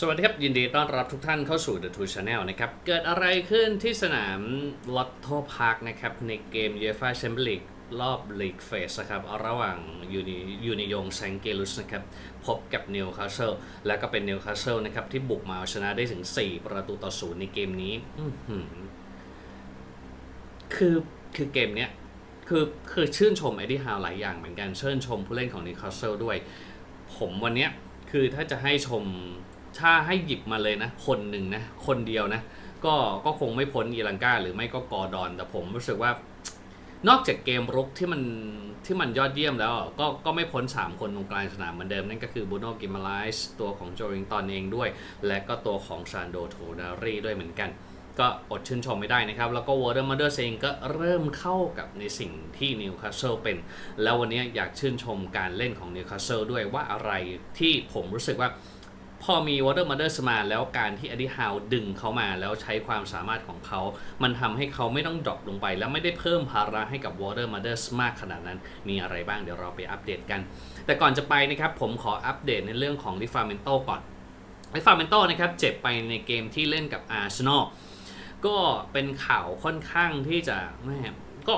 สวัสดีครับ ยินดีต้อนรับทุกท่านเข้าสู่ The Two Channel นะครับ เกิดอะไรขึ้นที่สนามลอตโต้พาร์คนะครับ ในเกม UEFA Champions League รอบลีกเฟสนะครับ ระหว่างยูนิยูนิยงแซงเกลุสนะครับ พบกับนิวคาสเซิลและก็เป็นนิวคาสเซิลนะครับ ที่บุกมาเอาชนะได้ถึง 4 ประตูต่อศูนย์ในเกมนี้คือคือเกมเนี้ยคือคือชื่นชมไอ d ดี้ฮาวหลายอย่างเหมือนกันชื่นชมผู้เล่นของนิวคาสเซิลด้วย ผมวันเนี้ยคือถ้าจะให้ชม ถ้าให้หยิบมาเลยนะ คนหนึ่งนะ คนเดียวนะ ก็ก็คงไม่พ้นอีลังกาหรือไม่ก็กอร์ดอน แต่ผมรู้สึกว่านอกจากเกมรุกที่มันที่มันยอดเยี่ยมแล้ว ก็ก็ไม่พ้น 3 คนตรงกลางสนามเหมือนเดิม นั่นก็คือบูโนกิมาไลส์ตัวของโจริงตอนเองด้วย และก็ตัวของซานโดโทนารีด้วยเหมือนกัน ก็อดชื่นชมไม่ได้นะครับ แล้วก็วอร์เดอร์มาเดอร์เองก็เริ่มเข้ากับในสิ่งที่นิวคาสเซิลเป็น แล้ววันนี้อยากชื่นชมการเล่นของนิวคาสเซิลด้วยว่าอะไรที่ผมรู้สึกว่า อมี Water Mothers มาแล้วการที่อดีฮาวดึงเขามาแล้วใช้ความสามารถของเขา มันทำให้เขาไม่ต้องดรอปลงไป แล้วไม่ได้เพิ่มภาระให้กับ Water Mothers มากขนาดนั้น มีอะไรบ้างเดี๋ยวเราไปอัปเดตกัน แต่ก่อนจะไปนะครับผมขออัปเดตในเรื่องของ l i f a m e n t o ก่อน l i f a m e n t o นะครับเจ็บไปในเกมที่เล่นกับ Arsenal ก็เป็นข่าวค่อนข้างที่จะแม่ก็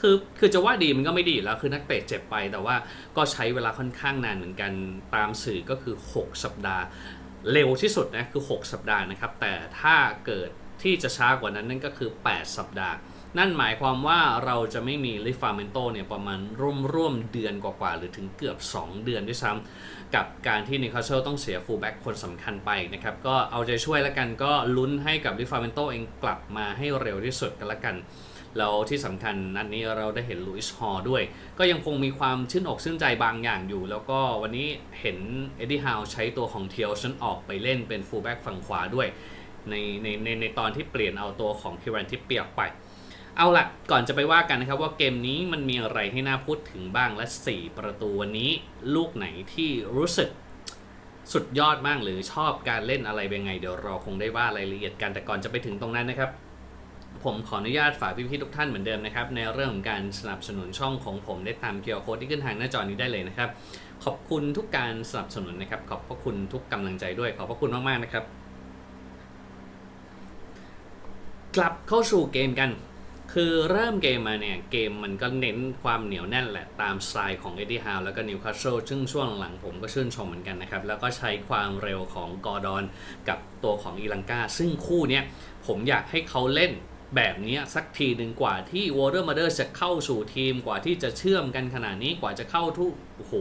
คือคือจะว่าดีมันก็ไม่ดีแล้วคือนักเตะเจ็บไป แต่ว่าก็ใช้เวลาค่อนข้างนานเหมือนกันตามสื่อก็คือ 6 สัปดาห์ เร็วที่สุดนะคือ 6 สัปดาห์นะครับ แต่ถ้าเกิดที่จะช้ากว่านั้นนั่นก็คือ 8 สัปดาห์ นั่นหมายความว่าเราจะไม่มีลิฟาเมนโตเนี่ยประมาณร่วมร่วมๆเดือนกว่าๆหรือถึงเกือบ 2 เดือนด้วยซ้ำกับการที่นิคาเซลต้องเสียฟูลแบ็กคนสำคัญไปนะครับ ก็เอาใจช่วยแล้วกันก็ลุ้นให้กับลิฟาเมนโตเองกลับมาให้เร็วที่สุดกันละกัน แล้วที่สำคัญนัดนี้เราได้เห็นลุยส์ฮอลด้วย ก็ยังคงมีความชื่นอกชื่นใจบางอย่างอยู่ แล้วก็วันนี้เห็นเอ็ดดี้ฮาวใช้ตัวของเทียวชันออกไปเล่นเป็นฟูลแบ็กฝั่งขวาด้วยในในในในตอนที่เปลี่ยนเอาตัวของคิรันที่เปียกไป เอาละก่อนจะไปว่ากันนะครับว่าเกมนี้มันมีอะไรให้น่าพูดถึงบ้างและ 4 ประตูวันนี้ ลูกไหนที่รู้สึกสุดยอดมากหรือชอบการเล่นอะไรเป็นไง เดี๋ยวเราคงได้ว่ารายละเอียดกันแต่ก่อนจะไปถึงตรงนั้นนะครับ ผมขออนุญาตฝากพี่ๆทุกท่านเหมือนเดิมนะครับ ในเรื่องของการสนับสนุนช่องของผมได้ตามเคียร์โค้ดที่ขึ้นทางหน้าจอนี้ได้เลยนะครับ ขอบคุณทุกการสนับสนุนนะครับ ขอบพระคุณทุกกำลังใจด้วย ขอบพระคุณมากๆนะครับ กลับเข้าสู่เกมกัน คือเริ่มเกมมาเนี่ยเกมมันก็เน้นความเหนียวแน่นแหละตามสไตล์ของเอ็ดดี้ฮาวแล้วก็นิวคาสเซิลซึ่งช่วงหลังผมก็ชื่นชมเหมือนกันนะครับ แล้วก็ใช้ความเร็วของกอร์ดอนกับตัวของอีลังกาซึ่งคู่เนี้ยผมอยากให้เขาเล่น แบบนี้สักทีหนึ่งกว่าที่วอเ e อร์มาเดอร์จะเข้าสู่ทีมกว่าที่จะเชื่อมกันขนาดนี้กว่าจะเข้าทุกโอ้โห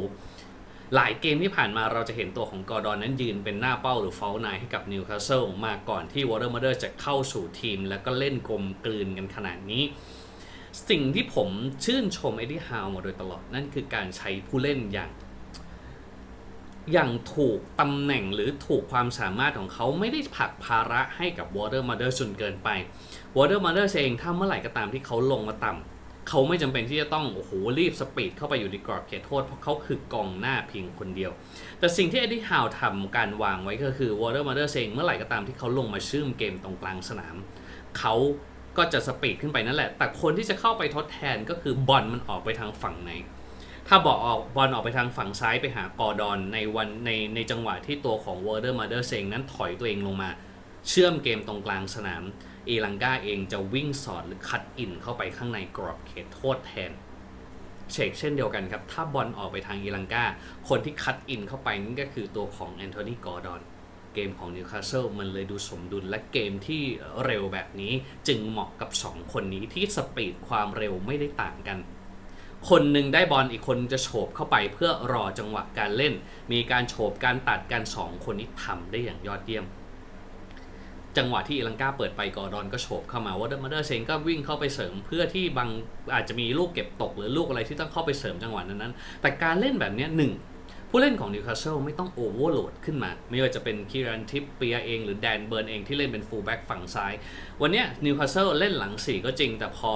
หลายเกมที่ผ่านมาเราจะเห็นตัวของกอร์ดอนนั้นยืนเป็นหน้าเป้าหรือเฟลนายให้กับนิวคาสเซิลมาก่อนที่วอเ e อร์มาเดอร์จะเข้าสู่ทีม แล้วก็เล่นกลมกลืนกันขนาดนี้ สิ่งที่ผมชื่นชมเอ็ดดี้ฮาวมาโดยตลอดนั่นคือการใช้ผู้เล่นอย่างอย่างถูกตำแหน่งหรือถูกความสามารถของเขาไม่ได้ผลักภาระให้กับ Water Mother จนเกินไป Water Mother เองถ้าเมื่อไหร่ก็ตามที่เขาลงมาต่ำเขาไม่จำเป็นที่จะต้องโอ้โหรีบสปีดเข้าไปอยู่ในกรอบเขตโทษ เพราะเขาคือกองหน้าเพียงคนเดียว แต่สิ่งที่เอ็ดดี้ฮาวทำการวางไว้ก็คือ Water Mother เองเมื่อไหร่ก็ตามที่เขาลงมาชื่มเกมตรงกลางสนามเขาก็จะสปีดขึ้นไปนั่นแหละ แต่คนที่จะเข้าไปทดแทนก็คือบอลมันออกไปทางฝั่งไหน ถ้าบอกออกบอลออกไปทางฝั่งซ้ายไปหากอร์ดอนในวันในในจังหวะที่ตัวของวอร์เดอร์มาเดอร์เซงนั้นถอยตัวเองลงมา เชื่อมเกมตรงกลางสนาม เอลังกาเองจะวิ่งสอดหรือคัดอินเข้าไปข้างในกรอบเขตโทษแทน เชกเช่นเดียวกันครับ ถ้าบอลออกไปทางอีลังกาคนที่คัดอินเข้าไปนั่นก็คือตัวของแอนโทนีกอร์ดอนเกมของนิวคาสเซิลมันเลยดูสมดุลและเกมที่เร็วแบบนี้จึงเหมาะกับ 2 คนนี้ที่สปีดความเร็วไม่ได้ต่างกัน คนหนึ่งได้บอลอีกคนจะโฉบเข้าไปเพื่อรอจังหวะการเล่น มีการโฉบการตัดกันสองคนนี้ทำได้อย่างยอดเยี่ยม จังหวะที่อีลังกาเปิดไปกอร์ดอนก็โฉบเข้ามาวอเดอร์มาเดอร์เซนก็วิ่งเข้าไปเสริม เพื่อที่บางอาจจะมีลูกเก็บตกหรือลูกอะไรที่ต้องเข้าไปเสริมจังหวะนั้นๆแต่การเล่นแบบนี้หนึ่ง ผู้เล่นของนิวคาสเซิลไม่ต้องโอเวอร์โหลดขึ้นมา ไม่ว่าจะเป็นคีรันทิปเปียเองหรือแดนเบิร์นเองที่เล่นเป็นฟูลแบ็กฝั่งซ้าย วันนี้นิวคาสเซิลเล่นหลัง 4 ก็จริง แต่พอ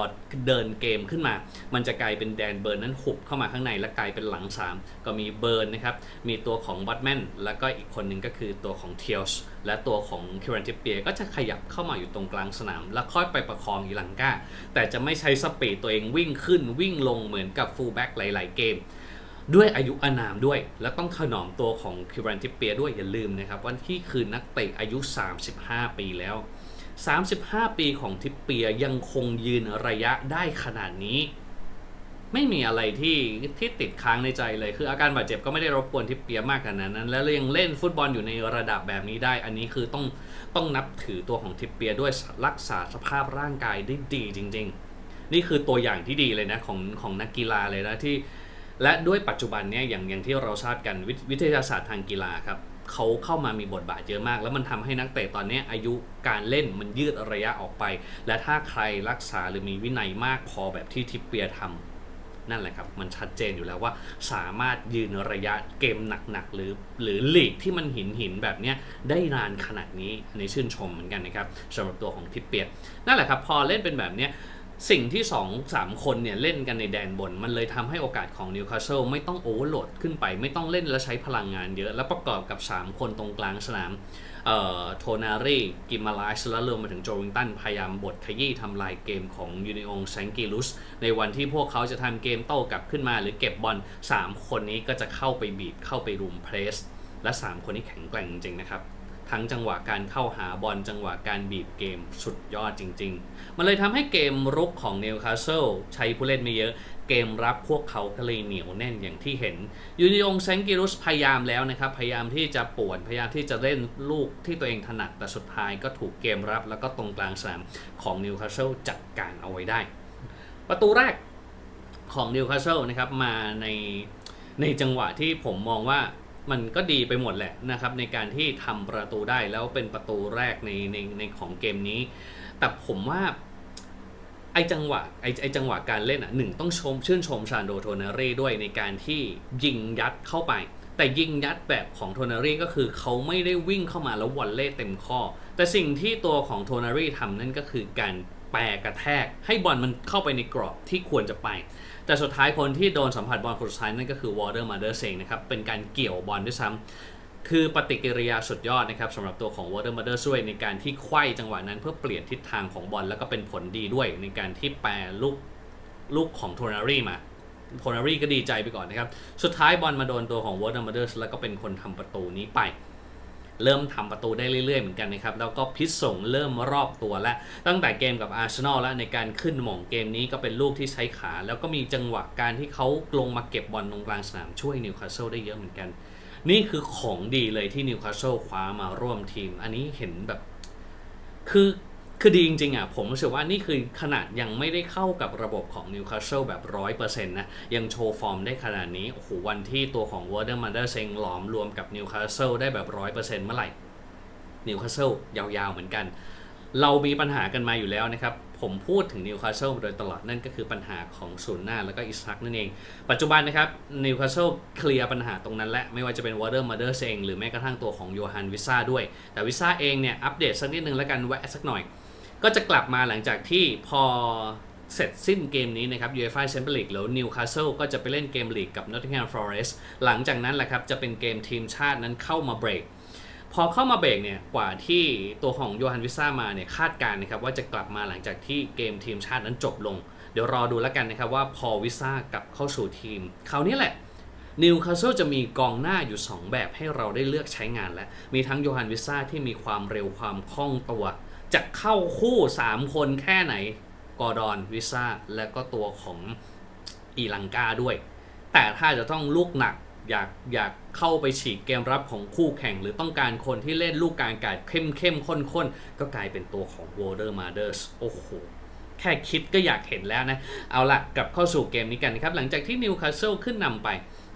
เดินเกมขึ้นมา มันจะกลายเป็นแดนเบิร์นนั้นหุบเข้ามาข้างในและกลายเป็นหลัง 3 ก็มีเบิร์นนะครับ มีตัวของบัตแมนแล้วก็อีกคนหนึ่งก็คือตัวของเทียลส์และตัวของคิรันทิปเปียก็จะขยับเข้ามาอยู่ตรงกลางสนาม แล้วค่อยไปประคองอีลังกาแต่จะไม่ใช้สปีดตัวเองวิ่งขึ้นวิ่งลงเหมือนกับฟูลแบ็กหลาย ๆ เกม ด้วยอายุอานามด้วย และต้องถนอมตัวของคิรันทิปเปียด้วยอย่าลืมนะครับว่าที่คือนักเตะอายุ 35 ปีแล้ว 35 ปีของทิปเปียยังคงยืนระยะได้ขนาดนี้ ไม่มีอะไรที่ที่ติดค้างในใจเลย คืออาการบาดเจ็บก็ไม่ได้รบกวนทิปเปียมากขนาดนั้น แล้วยังเล่นฟุตบอลอยู่ในระดับแบบนี้ได้ อันนี้คือต้องต้องนับถือตัวของทิปเปียด้วยรักษาสภาพร่างกายได้ดีจริง ๆ นี่คือตัวอย่างที่ดีเลยนะของของนักกีฬาเลยนะที่ และด้วยปัจจุบันเนี่ยอย่างอย่างที่เราทราบกันวิวิทยาศาสตร์ทางกีฬาครับเขาเข้ามามีบทบาทเยอะมาก แล้วมันทำให้นักเตะตอนนี้อายุการเล่นมันยืดระยะออกไป และถ้าใครรักษาหรือมีวินัยมากพอแบบที่ทิปเปียทำนั่นแหละครับ มันชัดเจนอยู่แล้วว่าสามารถยืนระยะเกมหนักๆ หรือหรือลีกที่มันหินหินแบบนี้ได้นานขนาดนี้อันนี้ชื่นชมเหมือนกันนะครับสำหรับตัวของทิปเปียนั่นแหละครับ พอเล่นเป็นแบบนี้ สิ่งที่2 3คนเนี่ยเล่นกันในแดนบน มันเลยทำให้โอกาสของนิวคาสเซิลไม่ต้องโอเวอร์โหลดขึ้นไป ไม่ต้องเล่นและใช้พลังงานเยอะ แล้วประกอบกับ 3 คนตรงกลางสนามโทนารีกิมมาลาสและรวมมาถึงโจวิงตัน พยายามบดขยี้ทำลายเกมของยูนิองแซงกิลุส ในวันที่พวกเขาจะทำเกมโต้กลับขึ้นมา หรือเก็บบอล3 คนนี้ก็จะเข้าไปบีบเข้าไปรุมเพรส และ 3 คนนี้แข็งแกร่งจริงนะครับ ทั้งจังหวะการเข้าหาบอลจังหวะการบีบเกมสุดยอดจริง ๆ มันเลยทำให้เกมรุกของนิวคาสเซิลใช้ผู้เล่นไม่เยอะ เกมรับพวกเขาก็เลยเหนียวแน่นอย่างที่เห็น ยูนิองแซงกิรุสพยายามแล้วนะครับ พยายามที่จะป่วนพยายามที่จะเล่นลูกที่ตัวเองถนัดแต่สุดท้ายก็ถูกเกมรับแล้วก็ตรงกลางสนามของนิวคาสเซิลจัดการเอาไว้ได้ ประตูแรกของนิวคาสเซิลนะครับมาในในจังหวะที่ผมมองว่า มันก็ดีไปหมดแหละนะครับ ในการที่ทำประตูได้แล้วเป็นประตูแรกในในในของเกมนี้ แต่ผมว่าไอจังหวะไอไอจังหวะการเล่นอะหนึ่งต้องชมชื่นชมชานโดโทนารีด้วยในการที่ยิงยัดเข้าไป แต่ยิงยัดแบบของโทนารีก็คือเขาไม่ได้วิ่งเข้ามาแล้ววอลเล่เต็มข้อ แต่สิ่งที่ตัวของโทนารีทำนั่นก็คือการแปรกระแทก ให้บอลมันเข้าไปในกรอบที่ควรจะไป แต่สุดท้ายคนที่โดนสัมผัสบอลคนสุดท้ายนั่นก็คือวอเตอร์มาเดอร์เซงนะครับเป็นการเกี่ยวบอลด้วยซ้ำคือปฏิกิริยาสุดยอดนะครับสำหรับตัวของ Water Mother ช่วยในการที่ไขว้จังหวะนั้นเพื่อเปลี่ยนทิศทางของบอลแล้วก็เป็นผลดีด้วยในการที่แปรลูกลูกของโทนารีมาโทนารีก็ดีใจไปก่อนนะครับ สุดท้ายบอลมาโดนตัวของ Water Mother แล้วก็เป็นคนทำประตูนี้ไป เริ่มทำประตูได้เรื่อยๆเหมือนกันนะครับ แล้วก็พิษสงเริ่มรอบตัวแล้ว ตั้งแต่เกมกับอาร์เซนอลแล้วในการขึ้นหม่งเกมนี้ก็เป็นลูกที่ใช้ขา แล้วก็มีจังหวะการที่เขาลงมาเก็บบอลตรงกลางสนามช่วยนิวคาสเซิลได้เยอะเหมือนกัน นี่คือของดีเลยที่นิวคาสเซิลคว้ามาร่วมทีม อันนี้เห็นแบบ คือ คือดีจริงๆอะผมรู้สึกว่านี่คือขนาดยังไม่ได้เข้ากับระบบของนิวคาสเซิลแบบร้อยเปอร์เซ็นต์นะ ยังโชว์ฟอร์มได้ขนาดนี้ โอ้โห วันที่ตัวของวอร์เดอร์มันเดอร์เซงหลอมรวมกับนิวคาสเซิลได้แบบร้อยเปอร์เซ็นต์เมื่อไหร่นิวคาสเซิลยาวๆเหมือนกัน เรามีปัญหากันมาอยู่แล้วนะครับ ผมพูดถึงนิวคาสเซิลโดยตลอดนั่นก็คือปัญหาของศูนย์หน้าแล้วก็อิสฮักนั่นเอง ปัจจุบันนะครับนิวคาสเซิลเคลียร์ปัญหาตรงนั้นและ ไม่ว่าจะเป็นวอเตอร์มาเดอร์เซงหรือแม้กระทั่งตัวของโยฮันวิซ่าด้วย แต่วิซ่าเองเนี่ยอัปเดตสักนิดนึงแล้วกันแวะสักหน่อย ก็จะกลับมาหลังจากที่พอเสร็จสิ้นเกมนี้นะครับ UEFA Champions League แล้วนิวคาสเซิลก็จะไปเล่นเกมลีกกับ Nottingham Forest หลังจากนั้นแหละครับ จะเป็นเกมทีมชาตินั้นเข้ามาเบรก พอเข้ามาเบรกเนี่ย กว่าที่ตัวของโยฮันวิซ่ามาเนี่ย คาดการณ์นะครับ ว่าจะกลับมาหลังจากที่เกมทีมชาตินั้นจบลง เดี๋ยวรอดูแล้วกันนะครับว่าพอวิซ่ากลับเข้าสู่ทีม คราวนี้แหละนิวคาสเซิลจะมีกองหน้าอยู่ 2 แบบให้เราได้เลือกใช้งานแล้ว มีทั้งโยฮันวิซ่าที่มีความเร็วความคล่องตัว จะเข้าคู่ 3 คนแค่ไหน กอร์ดอนวิซ่าและก็ตัวของอีลังกาด้วย แต่ถ้าจะต้องลูกหนักอยากอยากเข้าไปฉีกเกมรับของคู่แข่ง หรือต้องการคนที่เล่นลูกกางอากาศเข้มเข้มข้นข้นก็กลายเป็นตัวของ w o r d e r m a r d e r s โอ้โห แค่คิดก็อยากเห็นแล้วนะ เอาละกลับเข้าสู่เกมนี้กันนะครับ หลังจากที่นิวคาสเซิลขึ้นนำไป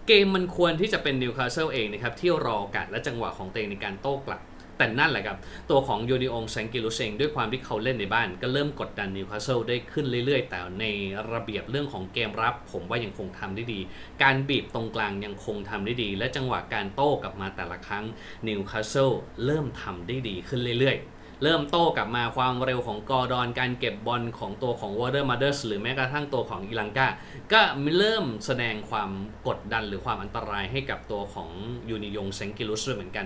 เกมมันควรที่จะเป็นนิวคาสเซิลเองนะครับ ที่รอโอกาสและจังหวะของตัวเองในการโต้กลับ แต่นั่นแหละครับ ตัวของยูนิองแซงกิลุเซงด้วยความที่เขาเล่นในบ้าน ก็เริ่มกดดันนิวคาสเซิลได้ขึ้นเรื่อยๆ แต่ในระเบียบเรื่องของเกมรับ ผมว่ายังคงทำได้ดี การบีบตรงกลางยังคงทำได้ดี และจังหวะการโต้กลับมาแต่ละครั้งนิวคาสเซิลเริ่มทำได้ดีขึ้นเรื่อยๆ เริ่มโต้กลับมาความเร็วของกอร์ดอนการเก็บบอลของตัวของวอเตอร์มาเดอร์สหรือแม้กระทั่งตัวของอีลังกาก็เริ่มแสดงความกดดันหรือความอันตรายให้กับตัวของยูนิยงเซงกิลุสด้วยเหมือนกัน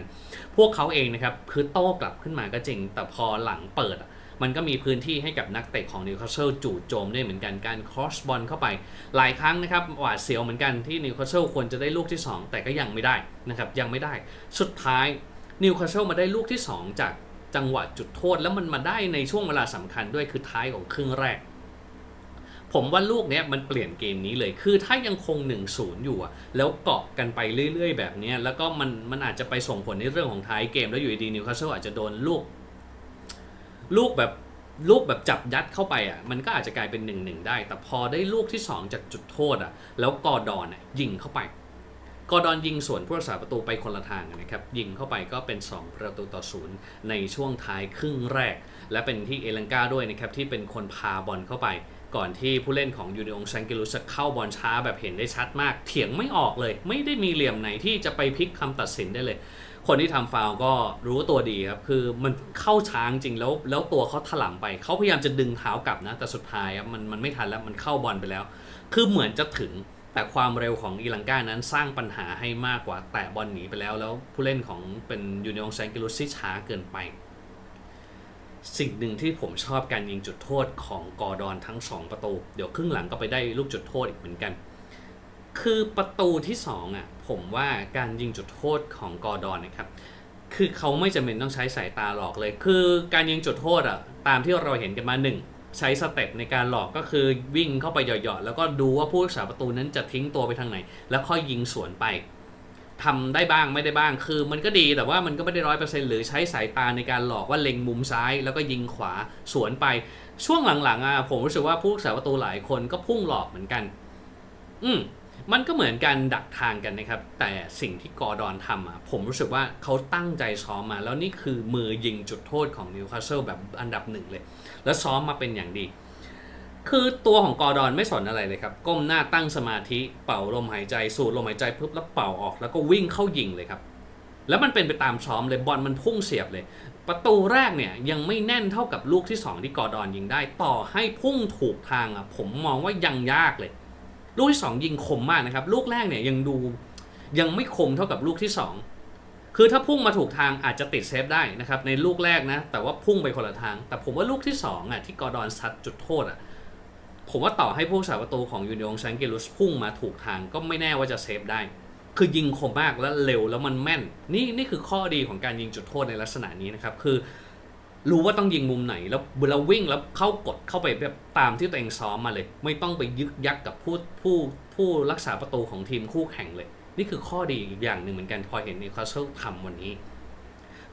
พวกเขาเองนะครับคือโต้กลับขึ้นมาก็จริง แต่พอหลังเปิดอะมันก็มีพื้นที่ให้กับนักเตะของนิวคาสเซิลจู่โจมได้เหมือนกันการครอสบอลเข้าไปหลายครั้งนะครับหวาดเสียวเหมือนกันที่นิวคาสเซิลควรจะได้ลูกที่ 2 แต่ก็ยังไม่ได้นะครับยังไม่ได้ สุดท้ายนิวคาสเซิลมาได้ลูกที่ 2 จาก จังหวะจุดโทษแล้วมันมาได้ในช่วงเวลาสำคัญด้วยคือท้ายของครึ่งแรก ผมว่าลูกเนี้ยมันเปลี่ยนเกมนี้เลย คือถ้ายังคง 1-0 อยู่อะแล้วเกาะกันไปเรื่อย ๆ แบบเนี้ยแล้วก็มันมันอาจจะไปส่งผลในเรื่องของท้ายเกม แล้วอยู่ดีนิวคาสเซิลอาจจะโดนลูก ลูกแบบลูกแบบจับยัดเข้าไปอะมันก็อาจจะกลายเป็น1นหนึ่งได้ แต่พอได้ลูกที่ 2 จากจุดโทษอะแล้วกอดอนอะยิงเข้าไป กอดอนยิงสวนผู้รักษาประตูไปคนละทางนะครับ ยิงเข้าไปก็เป็น 2 ประตูต่อศูนย์ในช่วงท้ายครึ่งแรก และเป็นที่เอลังกาด้วยนะครับ ที่เป็นคนพาบอลเข้าไป ก่อนที่ผู้เล่นของยูนิองแซงกิลุสเข้าบอลช้าแบบเห็นได้ชัดมาก เถียงไม่ออกเลย ไม่ได้มีเหลี่ยมไหนที่จะไปพลิกคำตัดสินได้เลย คนที่ทำฟาวก็รู้ตัวดีครับ คือมันเข้าช้างจริงแล้ว แล้วตัวเขาถลำไป เขาพยายามจะดึงเท้ากลับนะ แต่สุดท้ายมันมันไม่ทันแล้ว มันเข้าบอลไปแล้ว คือเหมือนจะถึง แต่ความเร็วของอีลังกานั้นสร้างปัญหาให้มากกว่าแต่บอลหนีไปแล้ว แล้วผู้เล่นของเป็นยูนิองแซงกิลุสที่ช้าเกินไป สิ่งหนึ่งที่ผมชอบการยิงจุดโทษของกอร์ดอนทั้ง 2 ประตู เดี๋ยวครึ่งหลังก็ไปได้ลูกจุดโทษอีกเหมือนกัน คือประตูที่2อะผมว่าการยิงจุดโทษของกอร์ดอนนะครับคือเขาไม่จำเป็นต้องใช้สายตาหลอกเลย คือการยิงจุดโทษอะตามที่เราเห็นกันมาหนึ่ง ใช้สเต็ปในการหลอกก็คือวิ่งเข้าไปหยอดๆแล้วก็ดูว่าผู้รักษาประตูนั้นจะทิ้งตัวไปทางไหน แล้วค่อยยิงสวนไปทำได้บ้างไม่ได้บ้างคือ มันก็ดีแต่ว่ามันก็ไม่ได้ร้อยเปอร์เซ็นต์หรือใช้สายตาในการหลอกว่าเล็งมุมซ้าย แล้วก็ยิงขวาสวนไป ช่วงหลังๆอะผมรู้สึกว่าผู้รักษาประตูหลายคนก็พุ่งหลอกเหมือนกัน อืม มันก็เหมือนการดักทางกันนะครับ แต่สิ่งที่กอร์ดอนทำอะผมรู้สึกว่าเขาตั้งใจซ้อมมา แล้วนี่คือมือยิงจุดโทษของนิวคาสเซิลแบบอันดับหนึ่งเลย แล้วซ้อมมาเป็นอย่างดี คือตัวของกอร์ดอนไม่สนอะไรเลยครับ ก้มหน้าตั้งสมาธิเป่าลมหายใจสูดลมหายใจปุ๊บแล้วเป่าออก แล้วก็วิ่งเข้ายิงเลยครับ แล้วมันเป็นไปตามซ้อมเลยบอลมันพุ่งเสียบเลย ประตูแรกเนี่ยยังไม่แน่นเท่ากับลูกที่ 2 ที่กอร์ดอนยิงได้ ต่อให้พุ่งถูกทางอะผมมองว่ายังยากเลย ลูกที่ 2 ยิงคมมากนะครับ ลูกแรกเนี่ยยังดูยังไม่คมเท่ากับลูกที่ 2 คือถ้าพุ่งมาถูกทางอาจจะติดเซฟได้นะครับในลูกแรกนะ แต่ว่าพุ่งไปคนละทาง แต่ผมว่าลูกที่2อะที่กอร์ดอนซัดจุดโทษอะผมว่าต่อให้ผู้สาประตูของยูนิองแซงเกลุสพุ่งมาถูกทางก็ไม่แน่ว่าจะเซฟได้ คือยิงคมมากแล้วเร็วแล้วมันแม่น นี่นี่คือข้อดีของการยิงจุดโทษในลักษณะนี้นะครับคือ รู้ว่าต้องยิงมุมไหน แล้วเราวิ่งแล้วเข้ากดเข้าไปแบบตามที่ตัวเองซ้อมมาเลย ไม่ต้องไปยึกยักกับผู้ผู้ผู้รักษาประตูของทีมคู่แข่งเลย นี่คือข้อดีอีกอย่างหนึ่งเหมือนกันพอเห็นนิวคาสเซิลทำวันนี้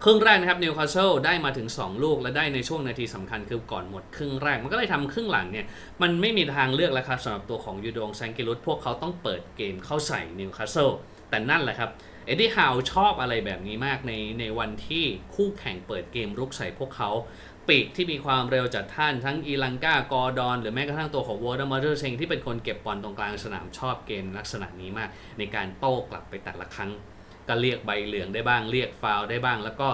ครึ่งแรกนะครับนิวคาสเซิลได้มาถึง 2 ลูกและได้ในช่วงนาทีสำคัญคือก่อนหมดครึ่งแรก มันก็เลยทำครึ่งหลังเนี่ยมันไม่มีทางเลือกแล้วครับสำหรับตัวของยูโดงแซงกิรุตพวกเขาต้องเปิดเกมเข้าใส่นิวคาสเซิลแต่นั่นแหละครับ เอ็ดดี้ฮาวชอบอะไรแบบนี้มากในในวันที่คู่แข่งเปิดเกมรุกใส่พวกเขา ปีกที่มีความเร็วจัดท่านทั้งอีลังกากอร์ดอน หรือแม้กระทั่งตัวของวอร์ดมาร์เดอร์เซงที่เป็นคนเก็บบอลตรงกลางสนามชอบเกมลักษณะนี้มาก ในการโต้กลับไปแต่ละครั้ง ก็เรียกใบเหลืองได้บ้างเรียกฟาวล์ได้บ้าง แล้วก็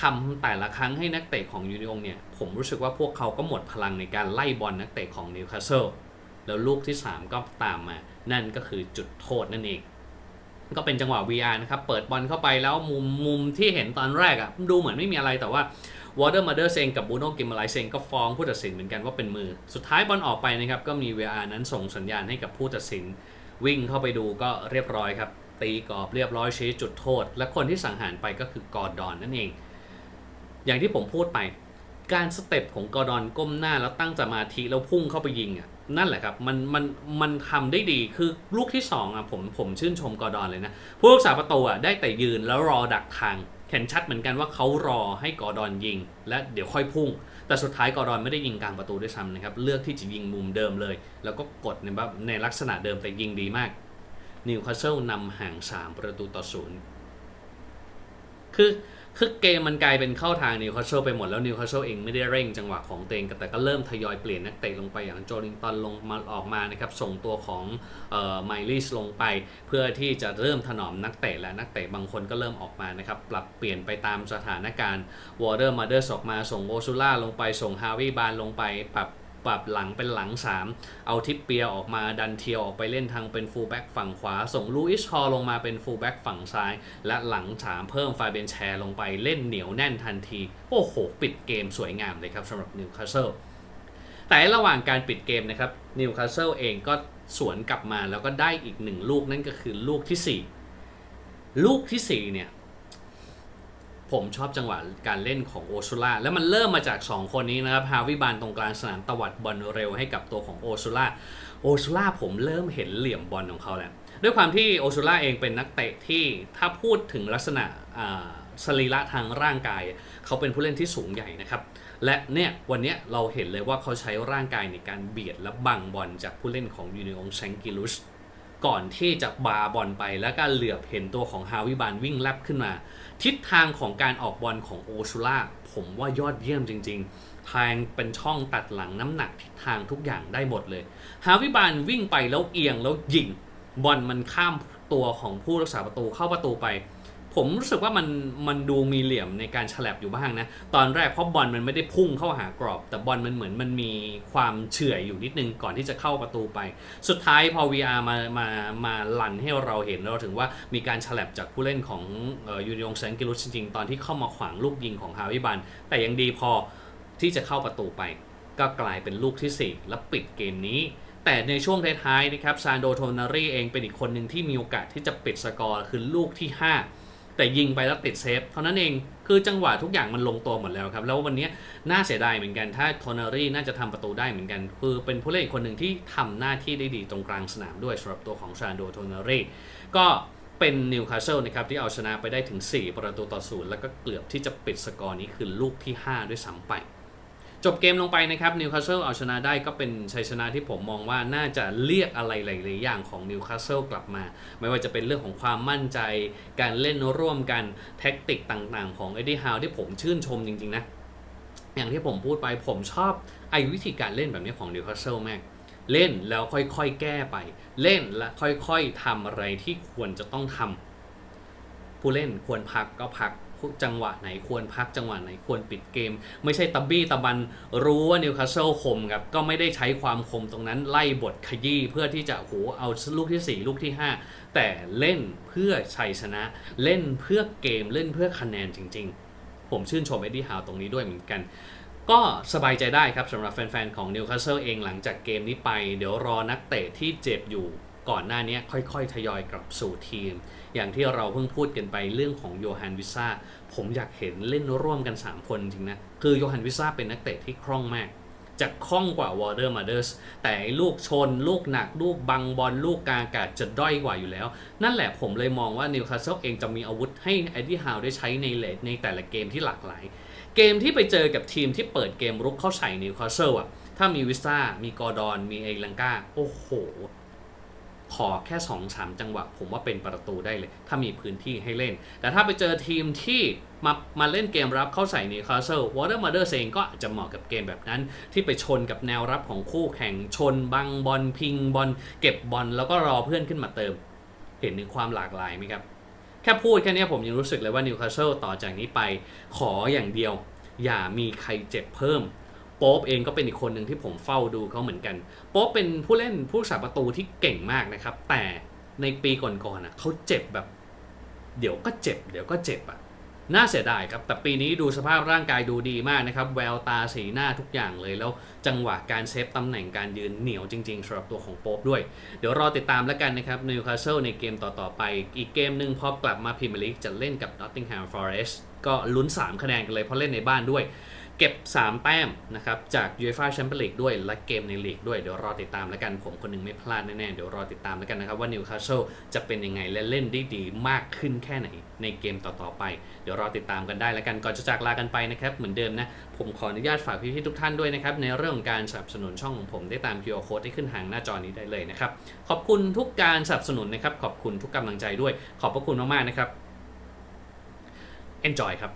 ทำแต่ละครั้งให้นักเตะของยูนิองเนี่ยผมรู้สึกว่าพวกเขาก็หมดพลังในการไล่บอลนักเตะของนิวคาสเซิลแล้วลูกที่ 3 ก็ตามมา นั่นก็คือจุดโทษนั่นเอง ก็เป็นจังหวะ VR นะครับ เปิดบอลเข้าไปแล้วมุมมุมที่เห็นตอนแรกอะดูเหมือนไม่มีอะไรแต่ว่าวอเตอร์มาเดอร์เซงกับบูโน่กิมมาไลเซงก็ฟ้องผู้ตัดสินเหมือนกันว่าเป็นมือ สุดท้ายบอลออกไปนะครับ ก็มี VR นั้นส่งสัญญาณให้กับผู้ตัดสิน วิ่งเข้าไปดูก็เรียบร้อยครับ ตีกรอบเรียบร้อยชี้จุดโทษ และคนที่สังหารไปก็คือกอร์ดอนนั่นเอง อย่างที่ผมพูดไป การสเต็ปของกอร์ดอนก้มหน้าแล้วตั้งสมาธิแล้วพุ่งเข้าไปยิงอะ นั่นแหละครับ มันมันมันทำได้ดีคือลูกที่สองอะผมผมชื่นชมกอร์ดอนเลยนะ ผู้รักษาประตูอะได้แต่ยืนแล้วรอดักทางเห็นชัดเหมือนกันว่าเขารอให้กอร์ดอนยิง และเดี๋ยวค่อยพุ่ง แต่สุดท้ายกอร์ดอนไม่ได้ยิงกลางประตูด้วยซ้ำนะครับ เลือกที่จะยิงมุมเดิมเลย แล้วก็กดในแบบในลักษณะเดิมแต่ยิงดีมากนิวคาสเซิลนำห่าง 3 ประตูต่อศูนย์คือ คือเกมมันกลายเป็นเข้าทางนิวคาสเซิลไปหมดแล้วนิวคาสเซิลเองไม่ได้เร่งจังหวะของตัวเองแต่ก็เริ่มทยอยเปลี่ยนนักเตะลงไปอย่างโจลิงตันลงมาออกมานะครับส่งตัวของเอ่อไมลิสลงไป เพื่อที่จะเริ่มถนอมนักเตะและนักเตะบางคนก็เริ่มออกมานะครับปรับเปลี่ยนไปตามสถานการณ์วอร์เดอร์มาเดอร์ออกมาส่งโอซูล่าลงไปส่งฮาวิบานลงไปปรับ ปรับหลังเป็นหลัง 3 เอาทิปเปียออกมาดันเทียวออกไปเล่นทางเป็นฟูลแบ็กฝั่งขวา ส่งลูอิสฮอลงมาเป็นฟูลแบ็กฝั่งซ้าย และหลัง 3 เพิ่มฟาเบนแชร์ลงไปเล่นเหนียวแน่นทันที โอ้โห ปิดเกมสวยงามเลยครับสำหรับนิวคาสเซิลแต่ระหว่างการปิดเกมนะครับนิวคาสเซิลเองก็สวนกลับมาแล้วก็ได้อีกหนึ่งลูกนั่นก็คือลูกที่ 4 ลูกทีสี่4เนี่ย ผมชอบจังหวะการเล่นของโอซูล่าแล้วมันเริ่มมาจาก 2 คนนี้นะครับฮาวิบานตรงกลางสนามตวัดบอลเร็วให้กับตัวของโอซูล่าโอซูล่าผมเริ่มเห็นเหลี่ยมบอลของเขาแล้ว ด้วยความที่โอซูล่าเองเป็นนักเตะที่ถ้าพูดถึงลักษณะสรีระทางร่างกาย เขาเป็นผู้เล่นที่สูงใหญ่นะครับ และเนี่ยวันนี้เราเห็นเลยว่าเขาใช้ร่างกายในการเบียดและบังบอลจากผู้เล่นของยูนิองแชงกิลุสก่อนที่จะบาบอลไปแล้วก็เหลือบเห็นตัวของฮาวิบานวิ่งแลบขึ้นมา ทิศทางของการออกบอลของโอชูล่าผมว่ายอดเยี่ยมจริง ๆ ทางเป็นช่องตัดหลังน้ำหนักทิศทางทุกอย่างได้หมดเลย ฮาวิบานวิ่งไปแล้วเอียงแล้วยิง บอลมันข้ามตัวของผู้รักษาประตูเข้าประตูไป ผมรู้สึกว่ามันมันดูมีเหลี่ยมในการฉลับอยู่บ้างนะ ตอนแรกเพราะบอลมันไม่ได้พุ่งเข้าหากรอบ แต่บอลมันเหมือนมันมีความเฉื่อยอยู่นิดนึงก่อนที่จะเข้าประตูไป สุดท้ายพอ VR มามามาลันให้เราเห็นเราถึงว่ามีการฉลับจากผู้เล่นของยูนิองแซงกิลุสจริงๆ ตอนที่เข้ามาขวางลูกยิงของฮาวิบัน แต่ยังดีพอที่จะเข้าประตูไป ก็กลายเป็นลูกที่ 4 และปิดเกมนี้แต่ในช่วงท้ายๆนะครับซานโดโทนารีเองเป็นอีกคนหนึ่งที่มีโอกาสที่จะปิดสกอร์ คือลูกที่ 5 แต่ยิงไปแล้วติดเซฟเท่านั้นเองคือจังหวะทุกอย่างมันลงตัวหมดแล้วครับ แล้ววันนี้น่าเสียดายเหมือนกัน ถ้าโทนารีน่าจะทำประตูได้เหมือนกัน คือเป็นผู้เล่นคนหนึ่งที่ทำหน้าที่ได้ดีตรงกลางสนามด้วยสำหรับตัวของชานโดโทนารีก็เป็นนิวคาสเซิลนะครับ ที่เอาชนะไปได้ถึง 4 ประตูต่อศูนย์แล้วก็เกือบที่จะปิดสกอร์นี้คือลูกที่ 5 ด้วยซ้ำไป จบเกมลงไปนะครับนิวคาสเซิลเอาชนะได้ก็เป็นชัยชนะที่ผมมองว่าน่าจะเรียกอะไรหลายๆอย่างของนิวคาสเซิลกลับมา ไม่ว่าจะเป็นเรื่องของความมั่นใจ การเล่นร่วมกันแท็กติกต่างๆ ของเอ็ดดี้ฮาวที่ผมชื่นชมจริง ๆ นะ อย่างที่ผมพูดไปผมชอบไอ้วิธีการเล่นแบบนี้ของนิวคาสเซิลมากเล่นแล้วค่อยๆแก้ไป เล่นและค่อยๆทำอะไรที่ควรจะต้องทำผู้เล่นควรพักก็พัก จังหวะไหนควรพักจังหวะไหนควรปิดเกม ไม่ใช่ตะบี้ตะบันรู้ว่านิวคาสเซิลคมครับก็ไม่ได้ใช้ความคมตรงนั้นไล่บทขยี้เพื่อที่จะโหเอาลูกที่ 4 ลูกที่ 5 แต่เล่นเพื่อชัยชนะ เล่นเพื่อเกมเล่นเพื่อคะแนนจริง ๆ ผมชื่นชมเอ็ดดี้ฮาวตรงนี้ด้วยเหมือนกันก็สบายใจได้ครับสำหรับแฟน ๆ ของนิวคาสเซิลเองหลังจากเกมนี้ไป เดี๋ยวรอนักเตะที่เจ็บอยู่ ก่อนหน้านี้ค่อยๆ ทยอยกลับสู่ทีม อย่างที่เราเพิ่งพูดกันไปเรื่องของโยฮันวิซ่าผมอยากเห็นเล่นร่วมกัน 3 คนจริงนะ คือโยฮันวิซ่าเป็นนักเตะที่คล่องมากจะคล่องกว่าวอเดอร์มาเดอร์สแต่ลูกชน ลูกหนัก ลูกบังบอลลูกกาอากาศจะด้อยกว่าอยู่แล้ว นั่นแหละผมเลยมองว่านิวคาสเซิลเองจะมีอาวุธให้เอ็ดดี้ฮาวได้ใช้ในเลดในแต่ละเกมที่หลากหลาย เกมที่ไปเจอกับทีมที่เปิดเกมรุกเข้าใส่นิวคาสเซิลอะถ้ามีวิซ่ามีกอร์ดอน มีเอลังกาโอ้โห ขอแค่2 3จังหวะ ผมว่าเป็นประตูได้เลย ถ้ามีพื้นที่ให้เล่น แต่ถ้าไปเจอทีมที่มามาเล่นเกมรับเข้าใส่นิวคาสเซิลวอเตอร์มาเดอร์เองก็อาจจะเหมาะกับเกมแบบนั้น ที่ไปชนกับแนวรับของคู่แข่งชนบังบอลพิงบอลเก็บบอลแล้วก็รอเพื่อนขึ้นมาเติม เห็นถึงความหลากหลายไหมครับ แค่พูดแค่นี้ผมยังรู้สึกเลยว่านิวคาสเซิลต่อจากนี้ไป ขออย่างเดียว อย่ามีใครเจ็บเพิ่ม โป๊ปเองก็เป็นอีกคนหนึ่งที่ผมเฝ้าดูเขาเหมือนกัน โป๊ปเป็นผู้เล่นผู้รักษาประตูที่เก่งมากนะครับ แต่ในปีก่อนๆนะเขาเจ็บแบบ เดี๋ยวก็เจ็บ เดี๋ยวก็เจ็บอะน่าเสียดายครับ แต่ปีนี้ดูสภาพร่างกายดูดีมากนะครับ แววตาสีหน้าทุกอย่างเลยแล้วจังหวะการเซฟตำแหน่งการยืนเหนียวจริงๆสำหรับตัวของโป๊ปด้วย เดี๋ยวรอติดตามแล้วกันนะครับนิวคาสเซิลในเกมต่อๆไป อีกเกมหนึ่งพอกลับมาพรีเมียร์ลีกจะเล่นกับ Nottingham Forest ก็ลุ้น 3 คะแนนกันเลยเพราะเล่นในบ้านด้วย เก็บ 3 แต้มนะครับจาก UEFA Champions League ด้วย และเกมในลีกด้วย เดี๋ยวรอติดตามแล้วกัน ผมคนหนึงไม่พลาดแน่ๆ เดี๋ยวรอติดตามแล้วกันนะครับ ว่านิวคาสเซิลจะเป็นยังไงและเล่นได้ดีมากขึ้นแค่ไหนในเกมต่อๆไป เดี๋ยวรอติดตามกันได้แล้วกันก่อนจะจากลากันไปนะครับ เหมือนเดิมนะ ผมขออนุญาตฝากพี่ๆทุกท่านด้วยนะครับในเรื่องของการสนับสนุนช่องของผมได้ตาม QR Code ที่ขึ้นทางหน้าจอนี้ได้เลยนะครับขอบคุณทุกการสนับสนุนนะครับขอบคุณทุกกำลังใจด้วย ขอบพระคุณมากๆนะครับ enjoy ครับ